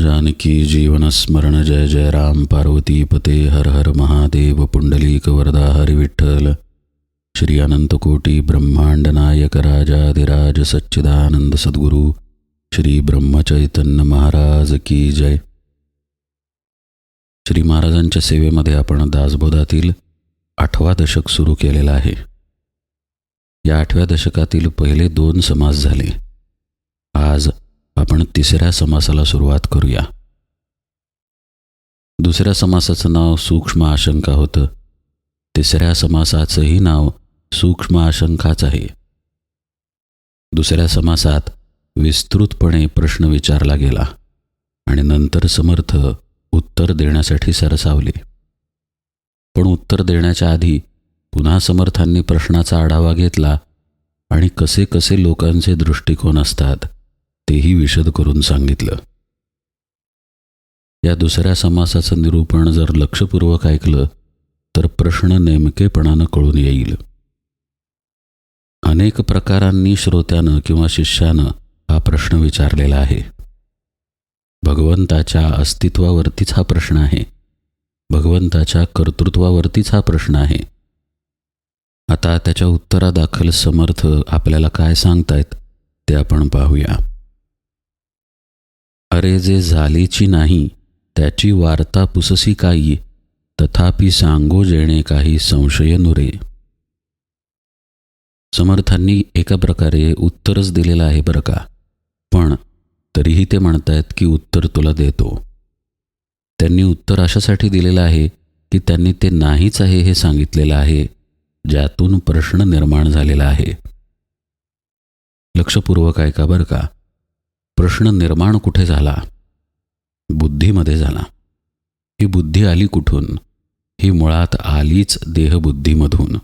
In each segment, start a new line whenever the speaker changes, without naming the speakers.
जानकी जीवनस्मरण जय जय राम पार्वती पते हर हर महादेव पुंडलीक वरदा हरि विठ्ठल। श्री अनंतकोटी ब्रह्मांड नायक राजाधिराज सच्चिदानंद सद्गुरू श्री ब्रह्मचैतन्य महाराज की जय। श्री महाराजांच्या सेवेमध्ये आपण दासबोधातील आठवा दशक सुरू केलेला आहे. या आठव्या दशकातील पहिले दोन समास झाले. आज आपण तिसऱ्या समासाला सुरुवात करूया. दुसऱ्या समासाचं नाव सूक्ष्म आशंका होतं. तिसऱ्या समासाचंही नाव सूक्ष्म आशंकाच आहे. दुसऱ्या समासात विस्तृतपणे प्रश्न विचारला गेला आणि नंतर समर्थ उत्तर देण्यासाठी सरसावले. पण उत्तर देण्याच्या आधी पुन्हा समर्थांनी प्रश्नाचा आढावा घेतला आणि कसे कसे लोकांचे दृष्टिकोन असतात तेही विशद करून सांगितलं. या दुसऱ्या समासाचं निरूपण जर लक्षपूर्वक ऐकलं तर प्रश्न नेमकेपणानं कळून येईल. अनेक प्रकारांनी श्रोत्यानं किंवा शिष्यानं हा प्रश्न विचारलेला आहे. भगवंताच्या अस्तित्वावरतीच हा प्रश्न आहे. भगवंताच्या कर्तृत्वावरतीच हा प्रश्न आहे. आता त्याच्या उत्तरादाखल समर्थ आपल्याला काय सांगतायत ते आपण पाहूया. अरे जे झालीची नाही त्याची वार्ता पुससी काही तथापि सांगो जेणे काही संशय नुरे. समर्थांनी एका प्रकारे उत्तरच दिलेलं आहे बरं का पण तरीही ते म्हणतायत की उत्तर तुला देतो. त्यांनी उत्तर अशासाठी दिलेलं आहे की त्यांनी ते नाहीच आहे हे सांगितलेलं आहे ज्यातून प्रश्न निर्माण झालेला आहे. लक्षपूर्वक ऐका बरं का प्रश्न निर्माण कुठे झाला? बुद्धीमध्ये झाला. ही बुद्धी आली कुठून? ही मुळात आलीच देहबुद्धीमधून.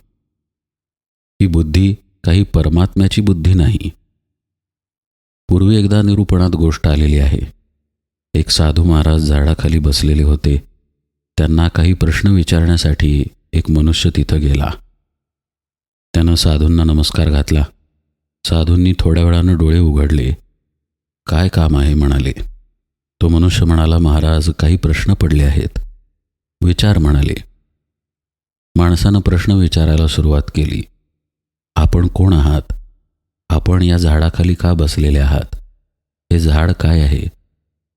ही बुद्धी काही परमात्म्याची बुद्धी नाही. पूर्वी एकदा निरूपणात गोष्ट आलेली आहे. एक साधू महाराज झाडाखाली बसलेले होते. त्यांना काही प्रश्न विचारण्यासाठी एक मनुष्य तिथं गेला. त्यानं साधूंना नमस्कार घातला. साधूंनी थोड्या वेळानं डोळे उघडले. काय काम आहे म्हणाले. तो मनुष्य म्हणाला महाराज काही प्रश्न पडले आहेत. विचार म्हणाले. माणसानं प्रश्न विचारायला सुरुवात केली. आपण कोण आहात? आपण या झाडाखाली का बसलेले आहात? हे झाड काय आहे?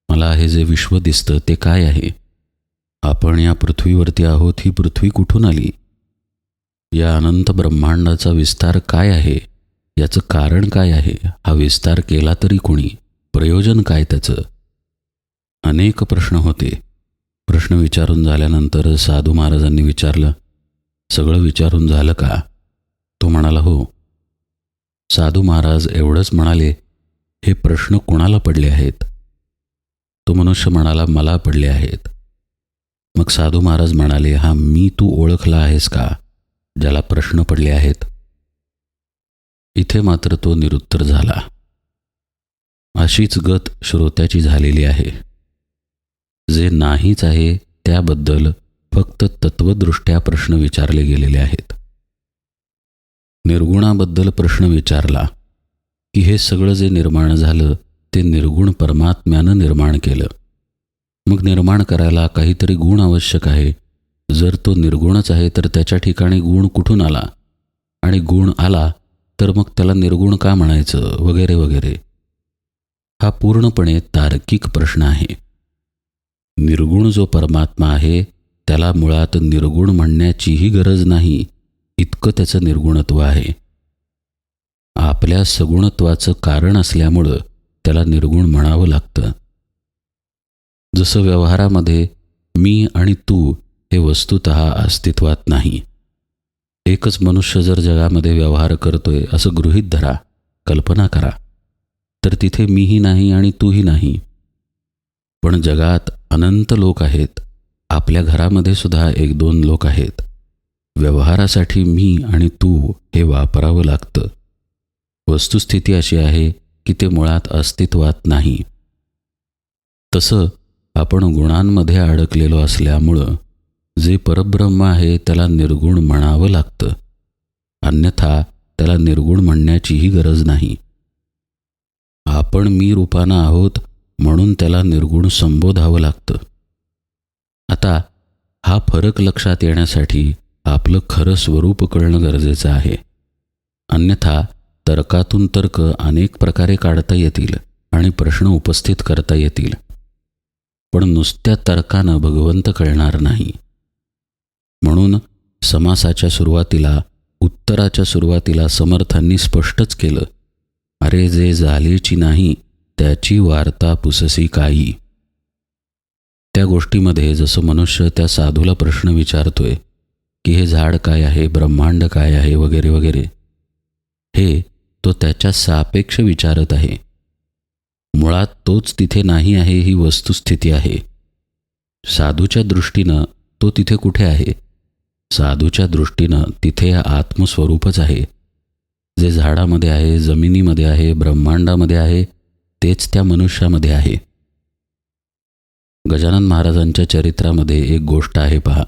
मला हे जे विश्व दिसतं ते काय आहे? आपण या पृथ्वीवरती आहोत ही पृथ्वी कुठून आली? या अनंत ब्रह्मांडाचा विस्तार काय आहे? याचं कारण काय आहे? हा विस्तार केला तरी कोणी? प्रयोजन काय त्याचं? अनेक प्रश्न होते. प्रश्न विचारून झाल्यानंतर साधू महाराजांनी विचारलं सगळं विचारून झालं का? तो म्हणाला हो. साधू महाराज एवढंच म्हणाले हे प्रश्न कोणाला पडले आहेत? तो मनुष्य म्हणाला मला पडले आहेत. मग साधू महाराज म्हणाले हा मी तू ओळखला आहेस का ज्याला प्रश्न पडले आहेत? इथे मात्र तो निरुत्तर झाला. अशीच गत श्रोत्याची झालेली आहे. जे नाहीच आहे त्याबद्दल फक्त तत्वदृष्ट्या प्रश्न विचारले गेलेले आहेत. निर्गुणाबद्दल प्रश्न विचारला की हे सगळं जे निर्माण झालं ते निर्गुण परमात्म्यानं निर्माण केलं. मग निर्माण करायला काहीतरी गुण आवश्यक आहे. जर तो निर्गुणच आहे तर त्याच्या ठिकाणी गुण कुठून आला? आणि गुण आला तर मग त्याला निर्गुण का म्हणायचं? वगैरे वगैरे. हा पूर्णपणे तार्किक प्रश्न आहे. निर्गुण जो परमात्मा आहे त्याला मुळात निर्गुण म्हणण्याचीही गरज नाही इतकं त्याचं निर्गुणत्व आहे. आपल्या सगुणत्वाचं कारण असल्यामुळं त्याला निर्गुण म्हणावं लागतं. जसं व्यवहारामध्ये मी आणि तू हे वस्तुत अस्तित्वात नाही. एकच मनुष्य जर जगामध्ये व्यवहार करतोय असं गृहीत धरा कल्पना करा. तर तिथे मीही नाही आणि तूही नाही. पण जगात अनंत लोक आहेत. आपल्या घरामध्ये सुद्धा एक दोन लोक आहेत. व्यवहारासाठी मी आणि तू हे वापरावं लागतं. वस्तुस्थिती अशी आहे की ते मुळात अस्तित्वात नाही. तसं आपण गुणांमध्ये अडकलेलो असल्यामुळं जे परब्रह्म आहे त्याला निर्गुण म्हणावं लागतं. अन्यथा त्याला निर्गुण म्हणण्याचीही गरज नाही. आपण मी रूपानं आहोत म्हणून त्याला निर्गुण संबोधावं लागतं. आता हा फरक लक्षात येण्यासाठी आपलं खरं स्वरूप कळणं गरजेचं आहे. अन्यथा तर्कातून तर्क अनेक प्रकारे काढता येतील आणि प्रश्न उपस्थित करता येतील. पण नुसत्या तर्कानं भगवंत कळणार नाही. म्हणून समासाच्या सुरुवातीला उत्तराच्या सुरुवातीला समर्थांनी स्पष्टच केलं. अरे जे झालेची नाही त्याची वार्ता पुससी काही. त्या गोष्टीमध्ये जसं मनुष्य त्या साधूला प्रश्न विचारतोय की हे झाड काय आहे ब्रह्मांड काय आहे वगैरे वगैरे. हे तो त्याच्या सापेक्ष विचारत आहे. मुळात तोच तिथे नाही आहे ही वस्तुस्थिती आहे. साधूच्या दृष्टीनं तो तिथे कुठे आहे? साधूच्या दृष्टीनं तिथे आत्मस्वरूपच आहे. जे झाडामध्ये आहे जमिनीमध्ये आहे ब्रह्मांडामध्ये आहे तेच त्या मनुष्यामध्ये आहे. गजानन महाराजांच्या चरित्रामध्ये एक गोष्ट आहे पहा.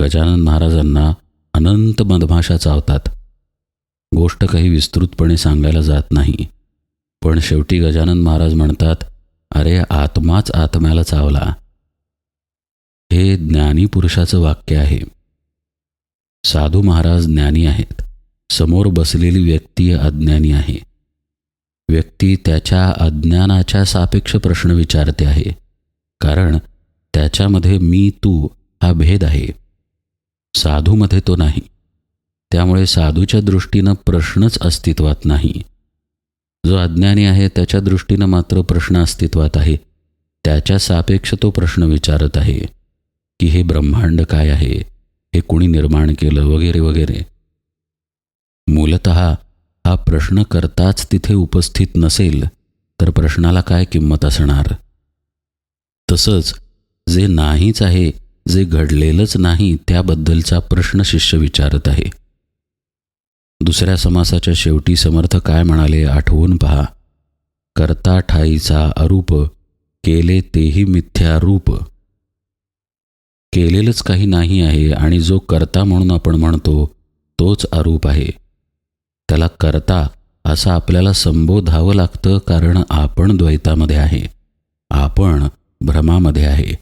गजानन महाराजांना अनंत मधमाशा चावतात. गोष्ट काही विस्तृतपणे सांगायला जात नाही. पण शेवटी गजानन महाराज म्हणतात अरे आत्माच आत्म्याला चावला. हे ज्ञानी पुरुषाचं वाक्य आहे. साधू महाराज ज्ञानी आहेत. समोर बसलेली व्यक्ती अज्ञानी आहे. व्यक्ती त्याच्या अज्ञानाच्या सापेक्ष प्रश्न विचारते आहे. कारण त्याच्यामध्ये मी तू हा भेद आहे. साधूमध्ये तो नाही. त्यामुळे साधूच्या दृष्टीनं प्रश्नच अस्तित्वात नाही. जो अज्ञानी आहे त्याच्या दृष्टीनं मात्र प्रश्न अस्तित्वात आहे. त्याच्या सापेक्ष तो प्रश्न विचारत आहे की हे ब्रह्मांड काय आहे? हे कुणी निर्माण केलं? वगैरे वगैरे. मूलत हा प्रश्न करताच तिथे उपस्थित नसेल तर प्रश्नाला काय किंमत असणार? तसंच जे नाहीच आहे जे घडलेलंच नाही त्याबद्दलचा प्रश्न शिष्य विचारत आहे. दुसऱ्या समासाच्या शेवटी समर्थ काय म्हणाले आठवून पहा. करता ठाईचा अरूप केले तेही मिथ्या रूप. केलेलंच काही नाही आहे आणि जो करता म्हणून आपण म्हणतो तोच अरूप आहे. त्याला करता असं आपल्याला संबोधावं लागतं कारण आपण द्वैतामध्ये आहे. आपण भ्रमामध्ये आहे.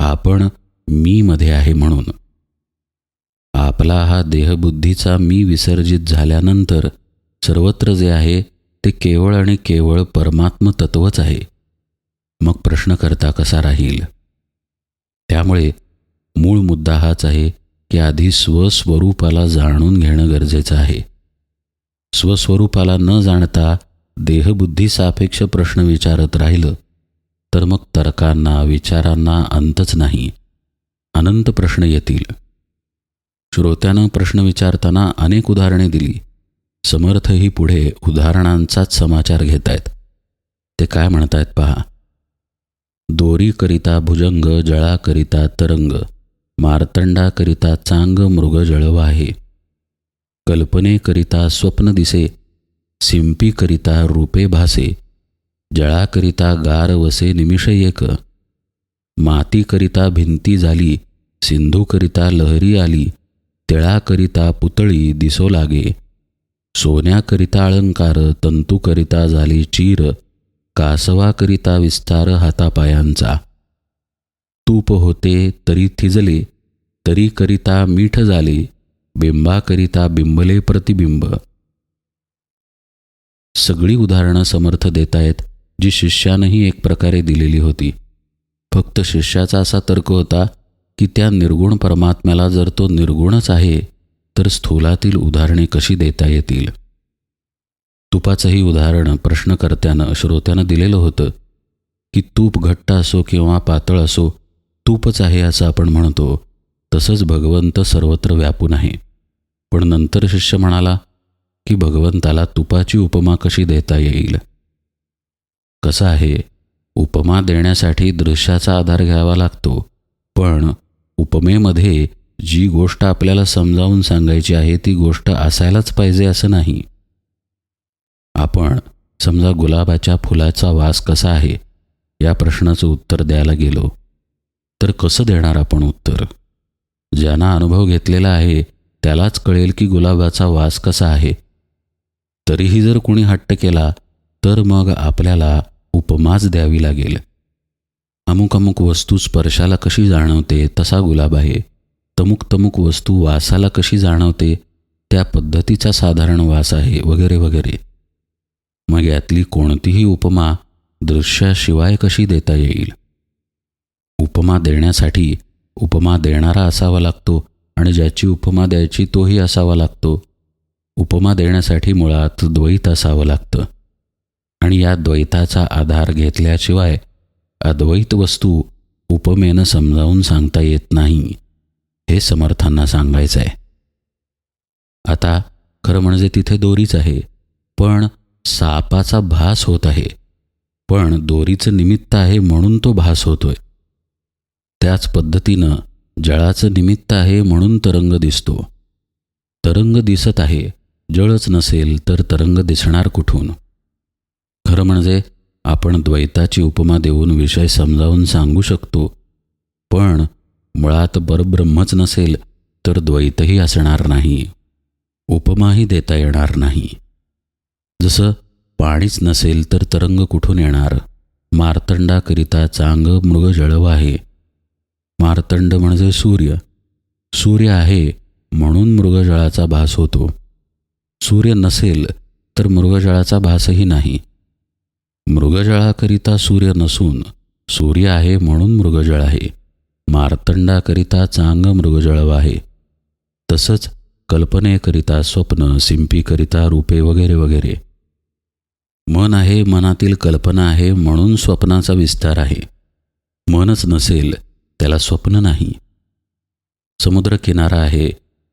आपण मीमध्ये आहे म्हणून. आपला हा देहबुद्धीचा मी विसर्जित झाल्यानंतर सर्वत्र जे आहे ते केवळ आणि केवळ परमात्म तत्वच आहे. मग प्रश्न करता कसा राहील? त्यामुळे मूळ मुद्दा हाच आहे की आधी स्वस्वरूपाला जाणून घेणं गरजेचं आहे. स्वस्वरूपाला न जाणता देहबुद्धी सापेक्ष प्रश्न विचारत राहिलं तर मग तर्कांना विचारांना अंतच नाही. अनंत प्रश्न येतील. श्रोत्यानं प्रश्न विचारताना अनेक उदाहरणे दिली. समर्थही पुढे उदाहरणांचाच समाचार घेत आहेत ते काय म्हणतायत पहा. दोरीकरिता भुजंग जळाकरिता तरंग मार्तंडाकरिता चांग मृग जळवा आहे कल्पनेकरिता स्वप्न दिसे सिंपीकरिता रूपे भासे जळाकरिता गार वसे निमिष एक. मातीकरिता भिंती झाली सिंधूकरिता लहरी आली तिळाकरिता पुतळी दिसो लागे. सोन्याकरिता अलंकार तंतूकरिता झाली चीर कासवाकरिता विस्तार हातापायांचा. तूप होते तरी थिजले तरी करिता मीठ झाले बिंबाकरिता बिंबले प्रतिबिंब. सगळी उदाहरणं समर्थ देतायत जी शिष्यानंही एक प्रकारे दिलेली होती. फक्त शिष्याचा असा तर्क होता की त्या निर्गुण परमात्म्याला जर तो निर्गुणच आहे तर स्थूलातील उदाहरणे कशी देता येतील? तुपाचंही उदाहरण प्रश्नकर्त्यानं श्रोत्यानं दिलेलं होतं की तूप घट्ट असो किंवा पातळ असो तूपच आहे असं आपण म्हणतो तसंच भगवंत सर्वत्र व्यापून आहे. पण नंतर शिष्य म्हणाला की भगवंताला तुपाची उपमा कशी देता येईल? कसं आहे? उपमा देण्यासाठी दृश्याचा आधार घ्यावा लागतो. पण उपमेमध्ये जी गोष्ट आपल्याला समजावून सांगायची आहे ती गोष्ट असायलाच पाहिजे असं नाही. आपण समजा गुलाबाच्या फुलाचा वास कसा आहे या प्रश्नाचं उत्तर द्यायला गेलो तर कसं देणार आपण उत्तर? ज्यांना अनुभव घेतलेला आहे त्यालाच कळेल की गुलाबाचा वास कसा आहे. तरीही जर कुणी हट्ट केला तर मग आपल्याला उपमाच द्यावी लागेल. अमुक अमुक वस्तू स्पर्शाला कशी जाणवते तसा गुलाब आहे. तमुक तमुक वस्तू वासाला कशी जाणवते त्या पद्धतीचा साधारण वास आहे वगैरे वगैरे. मग यातली कोणतीही उपमा दृश्याशिवाय कशी देता येईल? उपमा देण्यासाठी उपमा देणारा असावा लागतो आणि ज्याची उपमा द्यायची तोही असावा लागतो. उपमा देण्यासाठी मुळात द्वैत असावं लागतं. आणि या द्वैताचा आधार घेतल्याशिवाय अद्वैत वस्तू उपमेनं समजावून सांगता येत नाही हे समर्थांना सांगायचं आहे. आता खरं म्हणजे तिथे दोरीच आहे पण सापाचा भास होत आहे. पण दोरीचं निमित्त आहे म्हणून तो भास होतोय. त्याच पद्धतीनं जळाचं निमित्त आहे म्हणून तरंग दिसतो. तरंग दिसत आहे जळच नसेल तर तरंग दिसणार कुठून? खरं म्हणजे आपण द्वैताची उपमा देऊन विषय समजावून सांगू शकतो. पण मुळात परब्रह्मच नसेल तर द्वैतही असणार नाही. उपमाही देता येणार नाही. जसं पाणीच नसेल तर तरंग कुठून येणार? मार्तंडाकरिता चांग मृग जळव आहे. मार्तंड म्हणजे सूर्य. सूर्य आहे म्हणून मृगजळाचा भास होतो. सूर्य नसेल तर मृगजळाचा भासही नाही. मृगजळाकरिता सूर्य नसून सूर्य आहे म्हणून मृगजळ आहे. मार्तंडाकरिता चांग मृगजळव आहे. तसंच कल्पनेकरिता स्वप्न सिंपीकरिता रूपे वगैरे वगैरे. मन आहे मनातील कल्पना आहे म्हणून स्वप्नाचा विस्तार आहे. मनच नसेल त्याला स्वप्न नाही. समुद्र किनारा आहे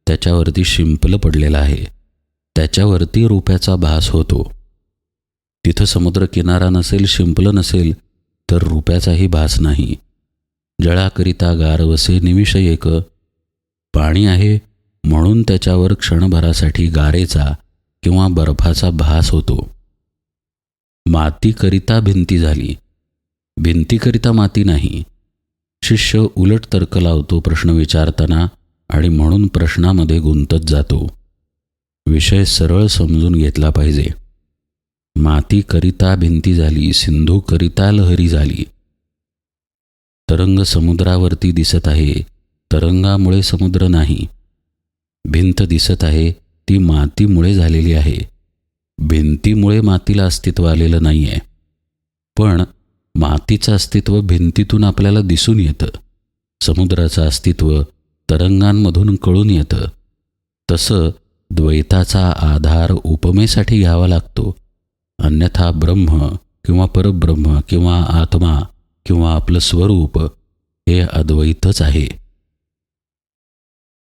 त्याच्यावरती शिंपलं पडलेलं आहे. त्याच्यावरती रुप्याचा भास होतो. तिथं समुद्र किनारा नसेल शिंपलं नसेल तर रुप्याचाही भास नाही. जळाकरिता गारवसे निमिष एक. पाणी आहे म्हणून त्याच्यावर क्षणभरासाठी गारेचा किंवा बर्फाचा भास होतो. मातीकरिता भिंती झाली. भिंतीकरिता माती नाही. शिष्य उलट तर्क लावतो प्रश्न विचारताना आणि म्हणून प्रश्नामध्ये गुंतत जातो. विषय सरळ समजून घेतला पाहिजे. मातीकरिता भिंती झाली सिंधूकरिता लहरी झाली. तरंग समुद्रावरती दिसत आहे तरंगामुळे समुद्र नाही. भिंत दिसत आहे ती मातीमुळे झालेली आहे. भिंतीमुळे मातीला अस्तित्व आलेलं नाही आहे पण मातीचं अस्तित्व भिंतीतून आपल्याला दिसून येतं. समुद्राचं अस्तित्व तरंगांमधून कळून येतं. तसं द्वैताचा आधार उपमेसाठी घ्यावा लागतो. अन्यथा ब्रह्म किंवा परब्रह्म किंवा आत्मा किंवा आपलं स्वरूप हे अद्वैतच आहे.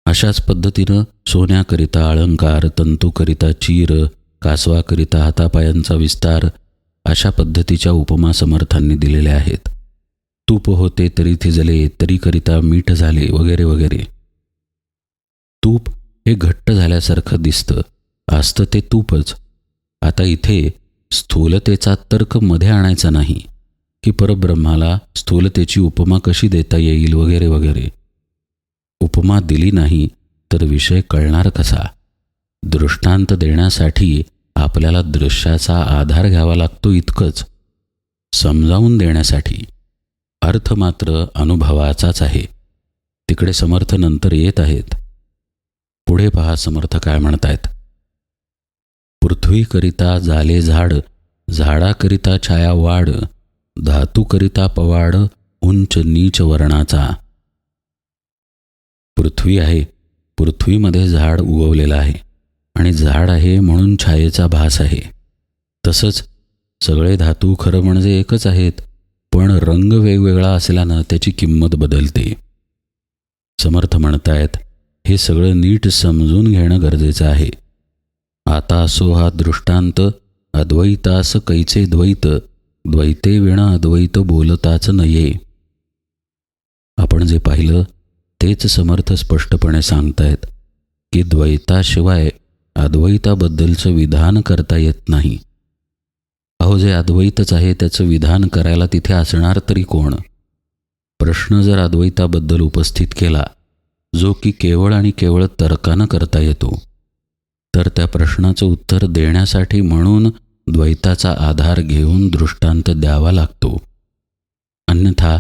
अशाच पद्धतीनं सोन्याकरिता अलंकार तंतूकरिता चीर कासवाकरिता हातापायांचा विस्तार अशा पद्धतीच्या उपमा समर्थांनी दिलेल्या आहेत. तूप होते तरी थिजले तरी करिता मीठ झाले वगैरे वगैरे. तूप हे घट्ट झाल्यासारखं दिसतं. असतं ते तूपच. आता इथे स्थूलतेचा तर्कमध्ये आणायचा नाही की परब्रह्माला स्थूलतेची उपमा कशी देता येईल वगैरे वगैरे. उपमा दिली नाही तर विषय कळणार कसा? दृष्टांत देण्यासाठी आपल्याला दृश्याचा आधार घ्यावा लागतो इतकंच. समजावून देण्यासाठी अर्थ मात्र अनुभवाचाच आहे. तिकडे समर्थ नंतर येत आहेत. पुढे पहा समर्थ काय म्हणतायत. पृथ्वीकरिता झाले झाड झाडाकरिता छाया वाढ धातूकरिता पवाड उंच नीच वर्णाचा. पृथ्वी आहे. पृथ्वीमध्ये झाड उगवलेलं आहे. आणि झाड आहे म्हणून छायेचा भास आहे. तसंच सगळे धातू खरं म्हणजे एकच आहेत पण रंग वेगवेगळा असल्यानं त्याची किंमत बदलते. समर्थ म्हणतायत हे सगळं नीट समजून घेणं गरजेचं आहे. आता असो हा दृष्टांत अद्वैतास कैचे द्वैत द्वैते विण अद्वैत बोलताच नये. आपण जे पाहिलं तेच समर्थ स्पष्टपणे सांगतायत की द्वैताशिवाय अद्वैताबद्दलचं विधान करता येत नाही. अहो जे अद्वैतच आहे त्याचं विधान करायला तिथे असणार तरी कोण? प्रश्न जर अद्वैताबद्दल उपस्थित केला जो की केवळ आणि केवळ तर्कानं करता येतो तर त्या प्रश्नाचं उत्तर देण्यासाठी म्हणून द्वैताचा आधार घेऊन दृष्टांत द्यावा लागतो. अन्यथा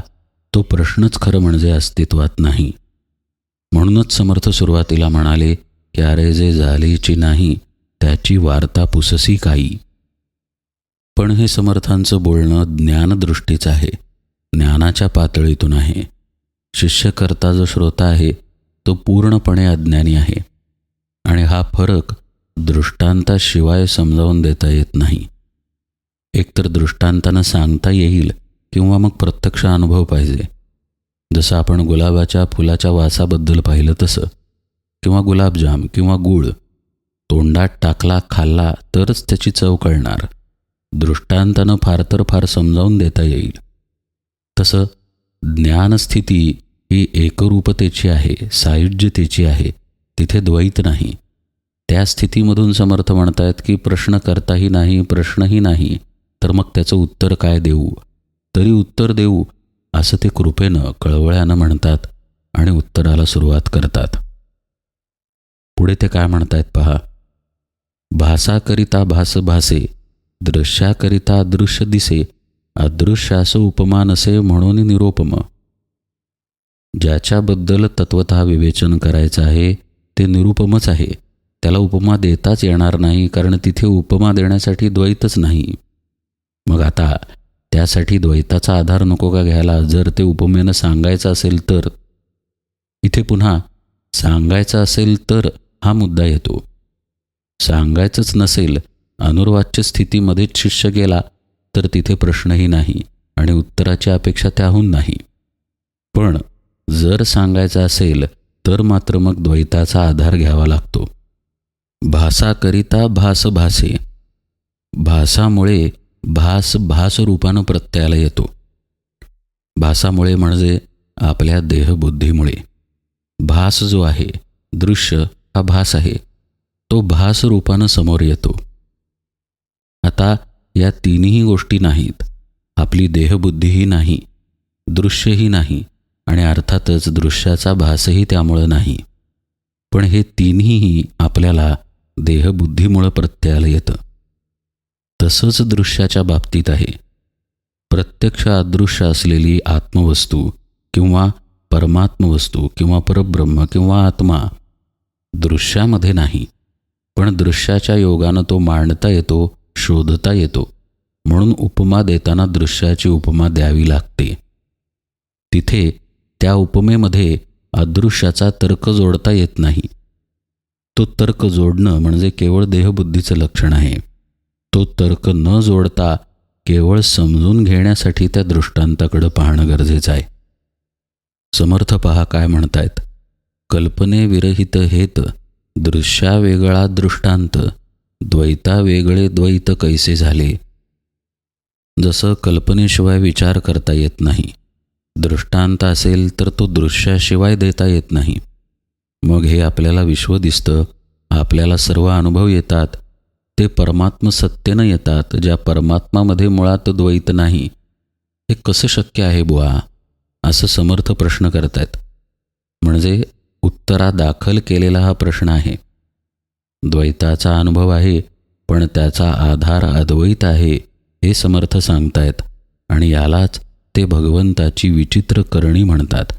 तो प्रश्नच खरं म्हणजे अस्तित्वात नाही. म्हणूनच समर्थ सुरुवातीला म्हणाले क्यारे जे झालेची नाही त्याची वार्ता पुससी काही. पण हे समर्थांचं बोलणं ज्ञानदृष्टीचं आहे ज्ञानाच्या पातळीतून आहे. शिष्यकर्ता जो श्रोता आहे तो पूर्णपणे अज्ञानी आहे. आणि हा फरक दृष्टांताशिवाय समजावून देता येत नाही. एकतर दृष्टांतानं सांगता येईल किंवा मग प्रत्यक्ष अनुभव पाहिजे. जसं आपण गुलाबाच्या फुलाच्या वासाबद्दल पाहिलं तसं. किंवा गुलाबजाम किंवा गूळ तोंडात टाकला खाल्ला तरच त्याची चव कळणार. दृष्टांतानं फार तर फार समजावून देता येईल. तसं ज्ञानस्थिती ही एकरूपतेची आहे सायुज्यतेची आहे तिथे द्वैत नाही. त्या स्थितीमधून समर्थ म्हणतायत की प्रश्न करताही नाही प्रश्नही नाही तर मग त्याचं उत्तर काय देऊ? तरी उत्तर देऊ असं ते कृपेनं कळवळ्यानं म्हणतात आणि उत्तराला सुरुवात करतात. पुढे ते काय म्हणतायत पहा? भासाकरिता भास भासे दृश्याकरिता दृश्य दिसे अदृश्यास उपमा नसे म्हणून निरोपम. ज्याच्याबद्दल तत्वत विवेचन करायचं आहे ते निरुपमच आहे. त्याला उपमा देताच येणार नाही कारण तिथे उपमा देण्यासाठी द्वैतच नाही. मग आता त्यासाठी द्वैताचा आधार नको का घ्यायला? जर ते उपमेनं सांगायचं असेल तर. इथे पुन्हा सांगायचं असेल तर. हा मुद्दा येतो. सांगायचंच नसेल अनुर्वाच्य स्थितीमध्येच शिष्य गेला तर तिथे प्रश्नही नाही आणि उत्तराची अपेक्षा त्याहून नाही. पण जर सांगायचं असेल तर मात्र मग द्वैताचा आधार घ्यावा लागतो. भासाकरिता भास भासे. भासामुळे भास भास रूपानं प्रत्ययाला येतो. भासामुळे म्हणजे आपल्या देहबुद्धीमुळे. भास जो आहे दृश्य हा भास आहे. तो भास रूपानं समोर येतो. आता या तिन्ही गोष्टी नाहीत. आपली देहबुद्धीही नाही दृश्यही नाही आणि अर्थातच दृश्याचा भासही त्यामुळं नाही. पण हे तिन्हीही आपल्याला देहबुद्धीमुळं प्रत्ययाला येतं तसंच दृश्याच्या बाबतीत आहे. प्रत्यक्ष अदृश्य असलेली आत्मवस्तू किंवा परमात्मवस्तू किंवा परब्रह्म किंवा आत्मा दृश्यामध्ये नाही पण दृश्याच्या योगानं तो मांडता येतो शोधता येतो. म्हणून उपमा देताना दृश्याची उपमा द्यावी लागते. तिथे त्या उपमेमध्ये अदृश्याचा तर्क जोडता येत नाही. तो तर्क जोडणं म्हणजे केवळ देहबुद्धीचं लक्षण आहे. तो तर्क न जोडता केवळ समजून घेण्यासाठी त्या दृष्टांताकडं पाहणं गरजेचं आहे. समर्थ पहा काय म्हणतायत. कल्पनेविरहित हेत दृश्या वेगळा दृष्टांत द्वैता वेगळे द्वैत कैसे झाले? जसं कल्पनेशिवाय विचार करता येत नाही दृष्टांत असेल तर तो दृश्याशिवाय देता येत नाही. मग हे आपल्याला विश्व दिसतं आपल्याला सर्व अनुभव येतात ते परमात्म सत्तेनं येतात ज्या परमात्मामध्ये मुळात द्वैत नाही. हे कसं शक्य आहे बुवा? असं समर्थ प्रश्न करतायत. म्हणजे उत्तरादाखल केलेला हा प्रश्न आहे. द्वैताचा अनुभव आहे पण त्याचा आधार अद्वैत आहे हे समर्थ सांगतायत आणि यालाच ते भगवंताची विचित्र करणी म्हणतात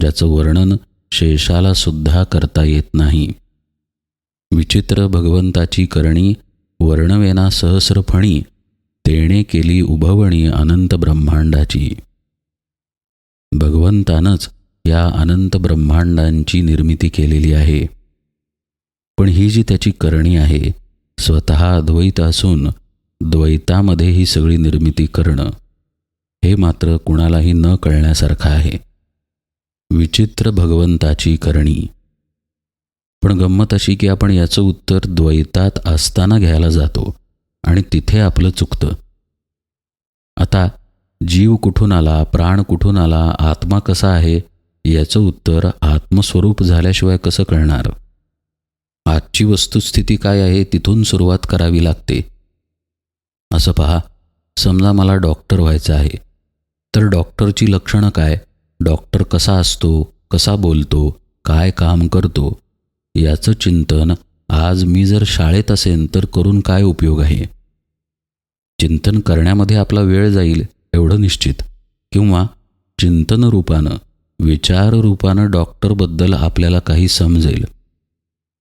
ज्याचं वर्णन शेषाला सुद्धा करता येत नाही. विचित्र भगवंताची करणी वर्णवेना सहस्रफणी तेणे केली उभवणी अनंत ब्रह्मांडाची. भगवंतानंच या अनंत ब्रह्मांडांची निर्मिती केलेली आहे. पण ही जी त्याची करणी आहे स्वतः अद्वैत असून द्वैतामध्ये ही सगळी निर्मिती करणं हे मात्र कुणालाही न कळण्यासारखं आहे. विचित्र भगवंताची करणी. पण गंमत अशी की आपण याचं उत्तर द्वैतात असताना घ्यायला जातो आणि तिथे आपलं चुकतं. आता जीव कुठून आला प्राण कुठून आला आत्मा कसा आहे याचं उत्तर आत्मस्वरूप झाल्याशिवाय कसं कळणार? आजची वस्तुस्थिती काय आहे तिथून सुरुवात करावी लागते. असं पहा समजा मला डॉक्टर व्हायचं आहे. तर डॉक्टरची लक्षणं काय? डॉक्टर कसा असतो कसा बोलतो काय काम करतो? याचं चिंतन आज मी जर शाळेत असेन तर करून काय उपयोग आहे? चिंतन करण्यामध्ये आपला वेळ जाईल एवढं निश्चित. किंवा चिंतन रूपानं विचाररूपानं डॉक्टरबद्दल आपल्याला काही समजेल.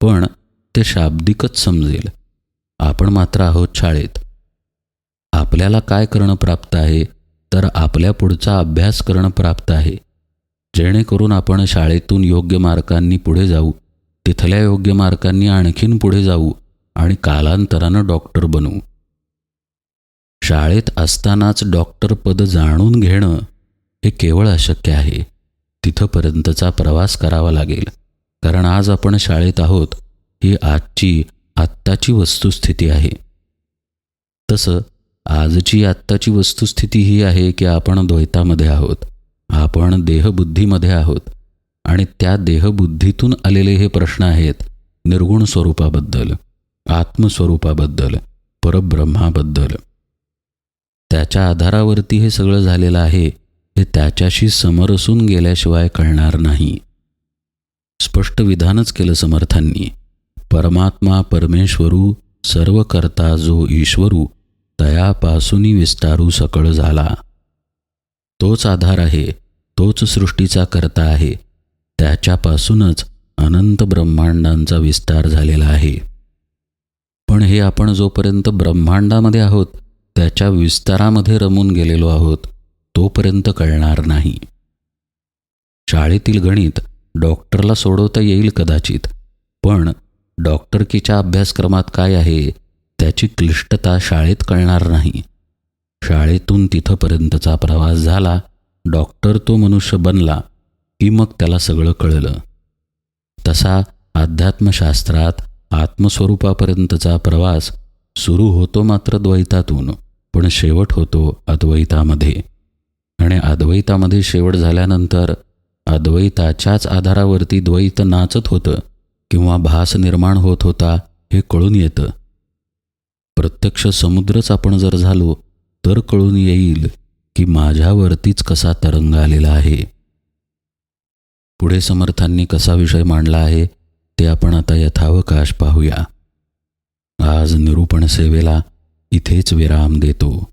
पण ते शाब्दिकच समजेल. आपण मात्र आहोत शाळेत. आपल्याला काय करणं प्राप्त आहे तर आपल्या पुढचा अभ्यास करणं प्राप्त आहे. जेणेकरून आपण शाळेतून योग्य मार्कांनी पुढे जाऊ तिथल्या योग्य मार्कांनी आणखीन पुढे जाऊ आणि कालांतरानं डॉक्टर बनू. शाळेत असतानाच डॉक्टर पद जाणून घेणं हे केवळ अशक्य आहे. तिथंपर्यंतचा प्रवास करावा लागेल. कारण आज आपण शाळेत आहोत ही आजची आत्ताची वस्तुस्थिती आहे. तसं आजची आत्ताची वस्तुस्थिती ही आहे की आपण द्वैतामध्ये आहोत. आपण देहबुद्धीमध्ये आहोत. आणि त्या देहबुद्धीतून आलेले हे प्रश्न आहेत निर्गुण स्वरूपाबद्दल आत्मस्वरूपाबद्दल परब्रह्माबद्दल. त्याच्या आधारावरती हे सगळं झालेलं आहे हे त्याच्याशी समरसून गेल्याशिवाय कळणार नाही. स्पष्ट विधानच केलं समर्थांनी. परमात्मा परमेश्वरू सर्व करता जो ईश्वरू तयापासूनी विस्तारू सकळ झाला. तोच आधार आहे तोच सृष्टीचा करता आहे. त्याच्यापासूनच अनंत ब्रह्मांडांचा विस्तार झालेला आहे. पण हे आपण जोपर्यंत ब्रह्मांडामध्ये आहोत त्याच्या विस्तारामध्ये रमून गेलेलो आहोत. तोपर्यंत कळणार नाही. शाळेतील गणित डॉक्टरला सोडवता येईल कदाचित पण डॉक्टरकीच्या अभ्यासक्रमात काय आहे त्याची क्लिष्टता शाळेत कळणार नाही. शाळेतून तिथंपर्यंतचा प्रवास झाला डॉक्टर तो मनुष्य बनला की मग त्याला सगळं कळलं. तसा अध्यात्मशास्त्रात आत्मस्वरूपापर्यंतचा प्रवास सुरू होतो मात्र द्वैतातून पण शेवट होतो अद्वैतामध्ये. आणि अद्वैतामध्ये शेवट झाल्यानंतर अद्वैताच्याच आधारावरती द्वैत नाचत होतं किंवा भास निर्माण होत होता हे कळून येतं. प्रत्यक्ष समुद्रच आपण जर झालो तर कळून येईल की माझ्यावरतीच कसा तरंग आलेला आहे. पुढे समर्थांनी कसा विषय मांडला आहे ते आपण आता यथावकाश पाहूया. आज निरूपण सेवेला इथेच विराम देतो.